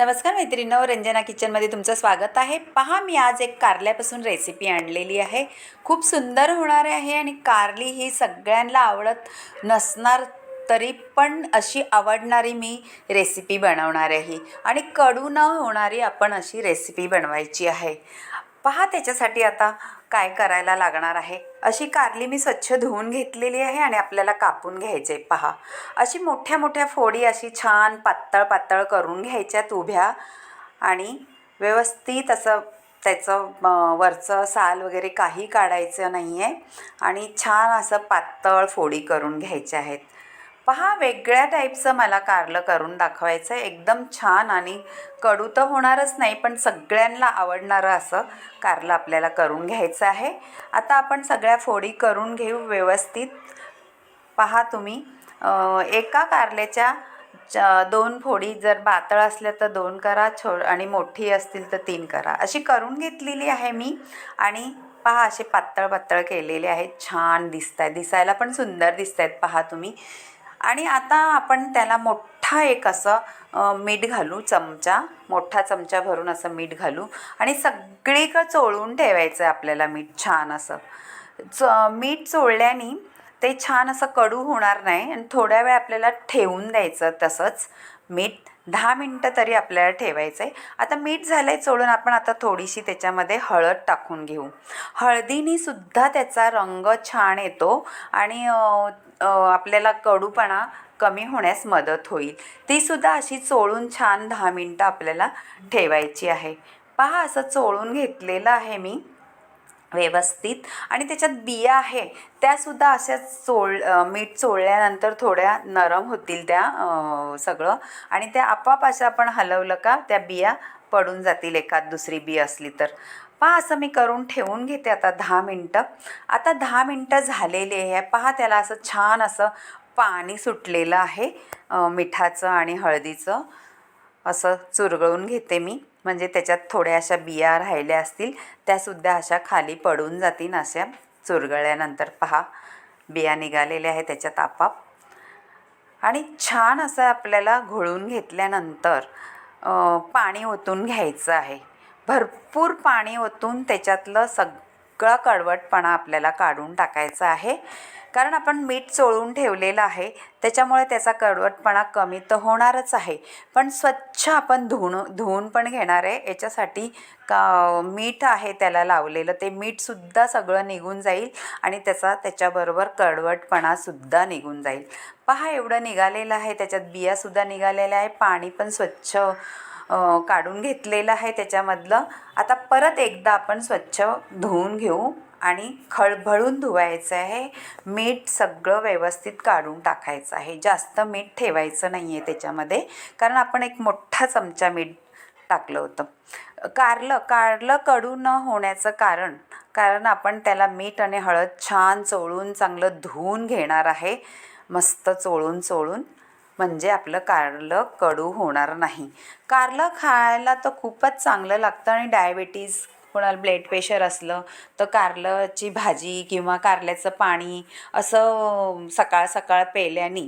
नमस्कार मैत्रिणींनो रंजना किचनमध्ये तुमचं स्वागत आहे. पहा मी आज एक कारल्यापासून रेसिपी आणलेली आहे. खूप सुंदर होणार आहे आणि कारली ही सगळ्यांना आवडत नसणार तरी पण अशी आवडणारी मी रेसिपी बनवणार आहे. आणि कडू न होणारी आपण अशी रेसिपी बनवायची आहे. पहा त्याच्यासाठी आता काय करायला लागणार आहे. अशी कारली मी स्वच्छ धुवून घेतलेली आहे आणि आपल्याला कापून घ्यायचे पहा. अशी मोठ्या मोठ्या फोडी अशी छान पातळ पातळ करून घ्यायच्यात उभ्या. आणि व्यवस्थित असं त्याचं वरचं साल वगैरे काही काढायचं नाही आहे आणि छान असं पातळ फोडी करून घ्यायच्या आहेत. पहा वेगळ्या टाईपचं मला कारलं करून दाखवायचं आहे. एकदम छान आणि कडू तर होणारच नाही पण सगळ्यांना आवडणारं असं कारलं आपल्याला करून घ्यायचं आहे. आता आपण सगळ्या फोडी करून घेऊ व्यवस्थित. पहा तुम्ही एका कारल्याच्या च- दोन फोडी जर पातळ असल्या तर दोन करा छो आणि मोठी असतील तर तीन करा. अशी करून घेतलेली आहे मी आणि पहा असे पातळ पातळ केलेले आहेत. छान दिसत आहेत दिसायला पण सुंदर दिसत आहेत पहा तुम्ही आणि आता आपण त्याला मोठा एक असं मीठ घालू चमचा मोठा चमचा भरून असं मीठ घालू आणि सगळीकडं चोळून ठेवायचं आहे आपल्याला मीठ छान असं. च मीठ चोळल्याने ते छान असं कडू होणार नाही आणि थोड्या वेळ आपल्याला ठेवून द्यायचं तसंच मीठ. दहा मिनटं तरी आपल्याला ठेवायचं आहे. आता मीठ झालं आहे चोळून आपण आता थोडीशी त्याच्यामध्ये हळद टाकून घेऊ. हळदीनीसुद्धा त्याचा रंग छान येतो आणि आपल्याला कडूपणा कमी होण्यास मदत होईल. तीसुद्धा अशी चोळून छान दहा मिनटं आपल्याला ठेवायची आहे. पहा असं चोळून घेतलेलं आहे मी व्यवस्थित. आणि त्याच्यात बिया आहे त्यासुद्धा अशा चोळ मीठ चोळल्यानंतर थोड्या नरम होतील त्या सगळं. आणि त्या आपाप असं आपण हलवलं का त्या बिया पडून जातील एखाद दुसरी बी असली तर. पहा असं मी करून ठेवून घेते आता दहा मिनटं. आता दहा मिनटं झालेली आहे. पहा त्याला असं छान असं पाणी सुटलेलं आहे मिठाचं आणि हळदीचं. असं चुरगळून घेते मी. म्हणजे त्याच्यात थोड्या अशा बिया राहिल्या असतील त्यासुद्धा अशा खाली पडून जातील अशा चुरगळल्यानंतर पहा बिया निघालेल्या आहे त्याच्यात आपाप. आणि छान असं आपल्याला घोळून घेतल्यानंतर पाणी ओतून घ्यायचं आहे. भरपूर पाणी ओतून त्याच्यातलं सगळं कडवटपणा आपल्याला काढून टाकायचा आहे. कारण आपण मीठ चोळून ठेवलेलं आहे त्याच्यामुळे त्याचा कडवटपणा कमी तर होणारच आहे. पण स्वच्छ आपण धुवून धुवून पण घेणार आहे. याच्यासाठी का मीठ आहे त्याला लावलेलं ते मीठसुद्धा सगळं निघून जाईल आणि त्याचा त्याच्याबरोबर कडवटपणासुद्धा निघून जाईल. पहा एवढं निघालेलं आहे त्याच्यात बियासुद्धा निघालेल्या आहे पाणी पण स्वच्छ काढून घेतलेलं आहे त्याच्यामधलं. आता परत एकदा आपण स्वच्छ धुवून घेऊ आणि खळभळून धुवायचं आहे. मीठ सगळं व्यवस्थित काढून टाकायचं आहे. जास्त मीठ ठेवायचं नाही आहे त्याच्यामध्ये. कारण आपण एक मोठा चमचा मीठ टाकलं होतं. कारलं कारलं कडू न होण्याचं कारण कारण आपण त्याला मीठ आणि हळद छान चोळून चांगलं धुवून घेणार आहे. मस्त चोळून चोळून. म्हणजे आपलं कारलं कडू होणार नाही. कारलं खायला तर खूपच चांगलं लागतं आणि डायबेटीज कोणाला ब्लड प्रेशर असलं तर कारल्याची भाजी किंवा कारल्याचं पाणी असं सकाळ सकाळ पेल्याने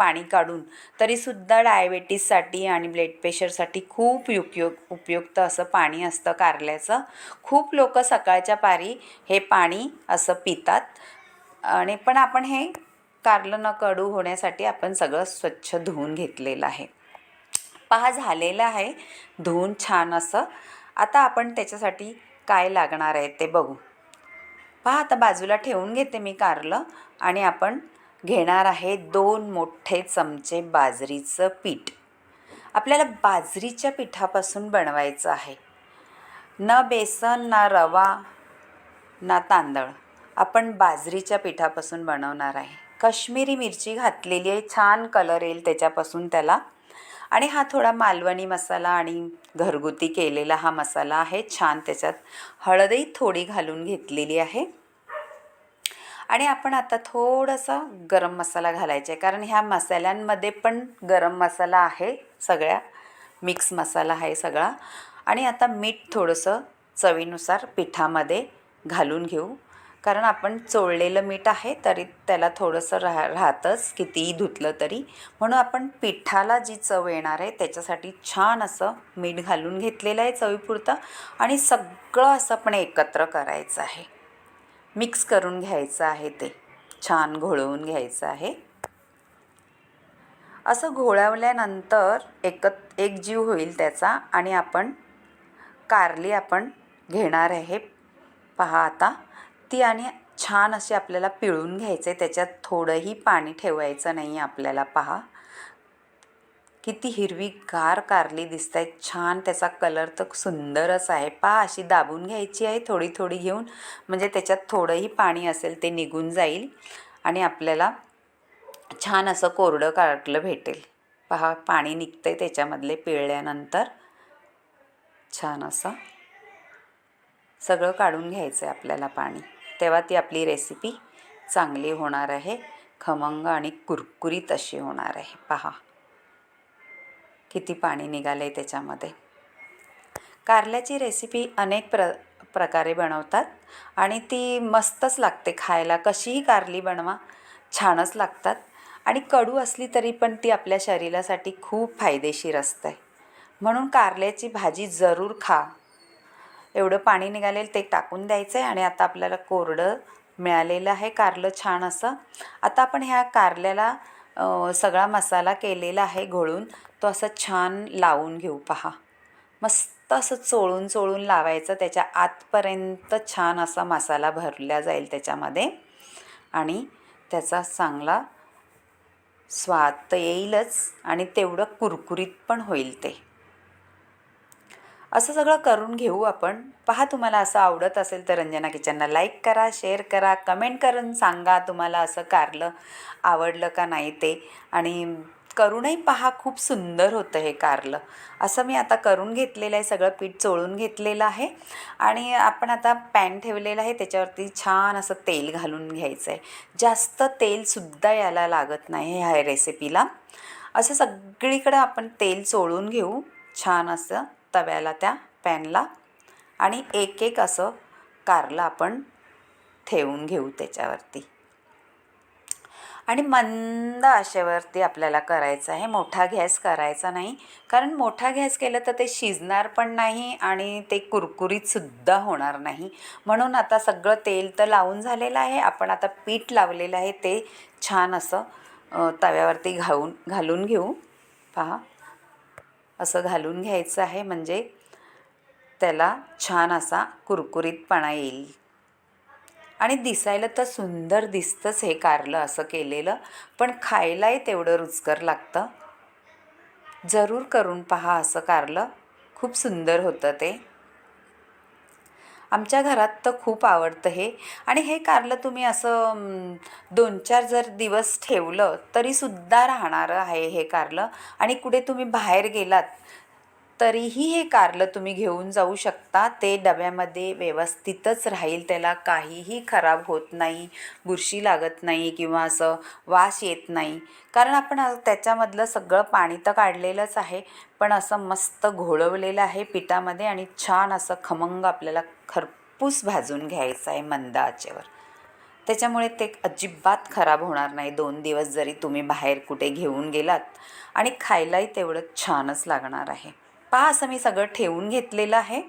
पाणी काढून तरीसुद्धा डायबेटीससाठी आणि ब्लड प्रेशरसाठी खूप उपयोग उपयुक्त असं पाणी असतं कारल्याचं. खूप लोक सकाळच्या पारी हे पाणी असं पितात. आणि पण आपण हे कारलं न कडू होण्यासाठी आपण सगळं स्वच्छ धुवून घेतलेलं आहे. पहा झालेलं आहे. धुवून छान असं. आता आपण त्याच्यासाठी काय लागणार आहे ते बघू. पहा आता बाजूला ठेवून घेते मी कारलं आणि आपण घेणार आहे दोन मोठे चमचे बाजरीचं पीठ. आपल्याला बाजरीच्या पिठापासून बनवायचं आहे. न बेसन ना रवा ना तांदळ आपण बाजरीच्या पिठापासून बनवणार आहे. कश्मीरी मिरची घातलेली आहे. छान कलर येईल त्याच्यापासून त्याला. आणि हा थोडा मालवणी मसाला आणि घरगुती केलेला हा मसाला आहे. छान त्याच्यात हळदही थोडी घालून घेतलेली आहे. आणि आपण आता थोडासा गरम मसाला घालायचा आहे. कारण ह्या मसाल्यांमध्ये पण गरम मसाला आहे सगळ्या. मिक्स मसाला आहे सगळा. आणि आता मीठ थोडंसं चवीनुसार पिठामध्ये घालून घेऊ. कारण आपण चोळलेलं मीठ आहे तरी त्याला थोडंसं राह राहतंच कितीही धुतलं तरी. म्हणून आपण पिठाला जी चव येणार आहे त्याच्यासाठी छान असं मीठ घालून घेतलेलं आहे चवीपुरतं आणि सगळं असं पण एकत्र करायचं आहे. मिक्स करून घ्यायचं आहे ते. छान घोळवून घ्यायचं आहे. असं घोळवल्यानंतर एकत एक जीव होईल त्याचा आणि आपण कारली आपण घेणार आहे. पहा आता. ती आणि छान अशी आपल्याला पिळून घ्यायचे त्याच्यात थोडंही पाणी ठेवायचं नाही आपल्याला. पहा. किती हिरवी गार कारली दिसत आहे छान त्याचा कलर तर सुंदरच आहे. पहा अशी दाबून घ्यायची आहे थोडी थोडी घेऊन. म्हणजे त्याच्यात थोडंही पाणी असेल ते निघून जाईल आणि आपल्याला छान असं कोरडं काटलं भेटेल. पहा पाणी निघतंय त्याच्यामधले पिळल्यानंतर. छान असं. सगळं काढून घ्यायचं आहे आपल्याला पाणी. तेव्हा ती आपली रेसिपी चांगली होणार आहे. खमंग आणि कुरकुरीत अशी होणार आहे. पहा. किती पाणी निघालं आहे त्याच्यामध्ये. कारल्याची रेसिपी अनेक प्र प्रकारे बनवतात आणि ती मस्तच लागते खायला. कशीही कारली बनवा छानच लागतात. आणि कडू असली तरी पण ती आपल्या शरीरासाठी खूप फायदेशीर असते. म्हणून कारल्याची भाजी जरूर खा. एवढं पाणी निघालेलं ते टाकून द्यायचं आहे आणि आता आपल्याला कोरडं मिळालेलं आहे कारलं छान असं. आता आपण ह्या कारल्याला सगळा मसाला केलेला आहे घोळून तो असं छान लावून घेऊ पहा. मस्त असं चोळून चोळून लावायचं त्याच्या आतपर्यंत छान असा मसाला भरला जाईल त्याच्यामध्ये. आणि त्याचा चांगला स्वाद तर येईलच आणि तेवढं कुरकुरीत पण होईल ते. असं सगळं करून घेऊ आपण. पहा तुम्हाला असं आवडत असेल तर रंजना किचनला लाईक करा शेअर करा कमेंट करून सांगा तुम्हाला असं कारलं आवडलं का नाही ते. आणि करूनही पहा खूप सुंदर होतं हे कारलं. असं मी आता करून घेतलेलं आहे सगळं पीठ चोळून घेतलेलं आहे. आणि आपण आता पॅन ठेवलेलं आहे त्याच्यावरती छान असं तेल घालून घ्यायचं आहे. जास्त तेलसुद्धा याला लागत नाही ह्या रेसिपीला असं सगळीकडं आपण तेल चोळून घेऊ छान असं. तव्याला त्या पॅनला आणि एक एक असं कारलं आपण ठेवून घेऊ त्याच्यावरती. आणि मंद आशेवरती आपल्याला करायचं आहे. मोठा गॅस करायचा नाही. कारण मोठा गॅस केलं तर ते शिजणार पण नाही आणि ते कुरकुरीतसुद्धा होणार नाही. म्हणून आता सगळं तेल तर लावून झालेलं आहे. आपण आता पीठ लावलेलं आहे. ते छान असं तव्यावरती घाऊन घालून घेऊ. पहा. असं घालून घ्यायचं आहे म्हणजे त्याला छान असा कुरकुरीतपणा येईल. आणि दिसायला तर सुंदर दिसतंच हे कारलं असं केलेलं पण खायलाही तेवढं रुचकर लागतं. जरूर करून पहा असं कारलं. खूप सुंदर होतं ते. आमच्या घरात तर खूप आवडतं हे. आणि हे कारलं तुम्ही असं दोन चार जर दिवस ठेवलं तरीसुद्धा राहणारं आहे हे कारलं. आणि कुठे तुम्ही बाहेर गेलात तरीही हे कारलं तुम्ही घेऊन जाऊ शकता. ते डब्यामध्ये व्यवस्थितच राहील. त्याला काहीही खराब होत नाही बुरशी लागत नाही किंवा असं वास येत नाही. कारण आपण त्याच्यामधलं सगळं पाणी तर काढलेलंच आहे. पण असं मस्त घोळवलेलं आहे पिठामध्ये आणि छान असं खमंग आपल्याला खरपूस भाजून घ्यायचा आहे मंद आचेवर त्याच्यामुळे ते अजिबात खराब होणार नाही. दोन दिवस जरी तुम्ही बाहेर कुठे घेऊन गेलात आणि खायलाही तेवढं छानच लागणार आहे. पहा असं मी सगळं ठेवून घेतलेलं आहे.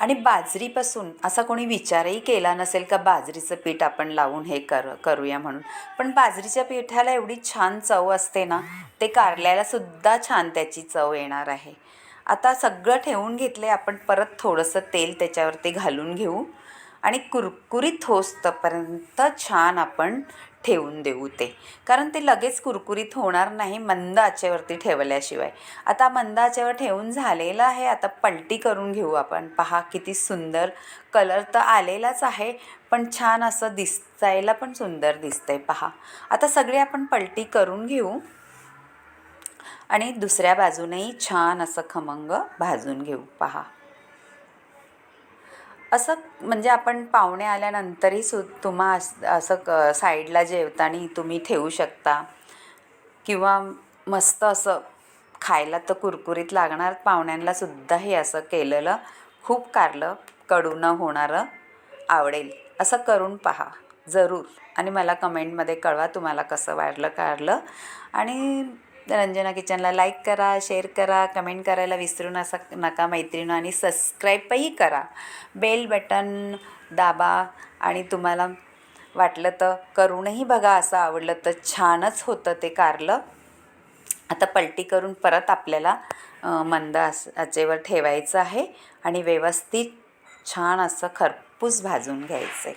आणि बाजरीपासून असा कोणी विचारही केला नसेल का बाजरीचं पीठ आपण लावून हे कर करूया म्हणून. पण बाजरीच्या पिठाला एवढी छान चव असते ना ते कारल्याला सुद्धा छान त्याची चव येणार आहे. आता सगळं ठेवून घेतलं आहे आपण परत थोडंसं तेल त्याच्यावरती घालून घेऊ. आणि कुरकुरीत होस्तपर्यंत छान आपण ठेवून देऊ ते. कारण ते लगेच कुरकुरीत होणार नाही मंद आचेवरती ठेवल्याशिवाय. आता मंद आचेवर ठेवून झालेलं आहे आता पलटी करून घेऊ आपण. पहा किती सुंदर कलर तर आलेलाच आहे पण छान असं दिसायला पण सुंदर दिसतंय पहा. आता सगळे आपण पलटी करून घेऊ. आणि दुसऱ्या बाजूनही छान असं खमंग भाजून घेऊ. पहा. असं म्हणजे आपण पाहुणे आल्यानंतरही सु तुम्हा असं क साईडला जेवताना तुम्ही ठेवू शकता. किंवा मस्त असं खायला तर कुरकुरीत लागणार पाहुण्यांना सुद्धा हे असं केलेलं खूप कारलं कडू न होणारं आवडेल. असं करून पहा. जरूर. आणि मला कमेंटमध्ये कळवा तुम्हाला कसं वाढलं कारलं आणि रंजना किचनला लाईक करा शेअर करा कमेंट करायला विसरू नसा नका मैत्रिणी आणि सबस्क्राईबही करा. बेल बटन दाबा आणि तुम्हाला वाटलं तर करूनही बघा असं आवडलं तर छानच होतं ते कारलं. आता पलटी करून परत आपल्याला मंद आस आचेवर ठेवायचं आहे आणि व्यवस्थित छान असं खरपूस भाजून घ्यायचं आहे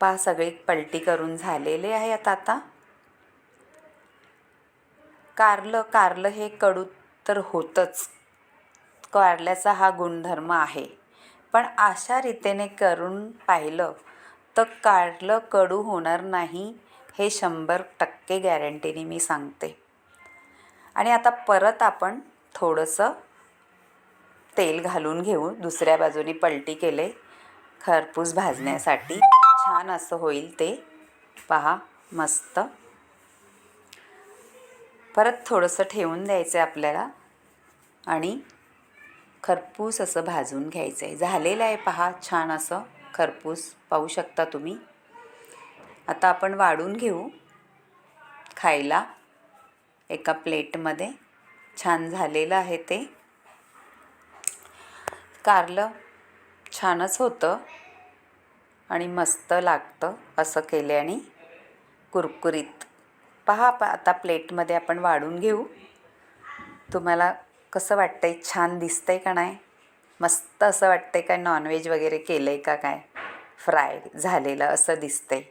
पहा सगळी पलटी करून झालेले आहे आता आता. कारलं कारलं हे कडू तर होतंच. कारल्याचा हा गुणधर्म आहे. पण अशा रीतीने करून पाहिलं तर कारलं कडू होणार नाही हे शंभर टक्के गॅरंटीने मी सांगते. आणि आता परत आपण थोडंसं तेल घालून घेऊ. दुसऱ्या बाजूनी पलटी केले. खरपूस भाजण्यासाठी. छान असं होईल ते. पहा मस्त. परत थोडंसं ठेवून द्यायचं आहे आपल्याला. आणि खरपूस असं भाजून घ्यायचं आहे झालेलं आहे पहा छान असं खरपूस. पाहू शकता तुम्ही. आता आपण वाढून घेऊ. खायला एका प्लेटमध्ये. छान झालेलं आहे ते. कारलं छानच होतं. आणि मस्त लागतं असं केल्याने कुरकुरीत. पहा आप आता प्लेटमध्ये आपण वाढून घेऊ. तुम्हाला कसं वाटतं आहे छान दिसतं आहे का नाही? मस्त असं वाटतं आहे काय नॉनव्हेज वगैरे केलं आहे का काय? फ्राय झालेलं असं दिसतं आहे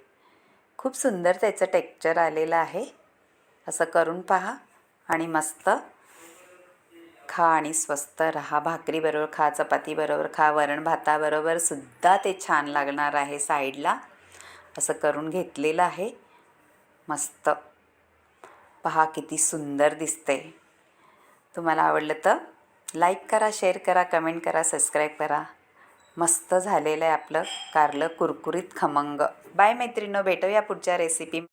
खूप सुंदर त्याचं टेक्चर आलेलं आहे. असं करून पहा आणि मस्त. खा आणि स्वस्त राहा. भाकरीबरोबर खा चपातीबरोबर खा वरण भाताबरोबर सुद्धा ते छान लागणार आहे साईडला. असं करून घेतलेलं आहे. मस्त. पहा किती सुंदर दिसते. तुम्हाला आवडलं तर लाईक करा शेअर करा कमेंट करा सबस्क्राईब करा. मस्त झालेलं आहे आपलं कारलं कुरकुरीत खमंग. बाय मैत्रिणं भेटूया पुढच्या रेसिपी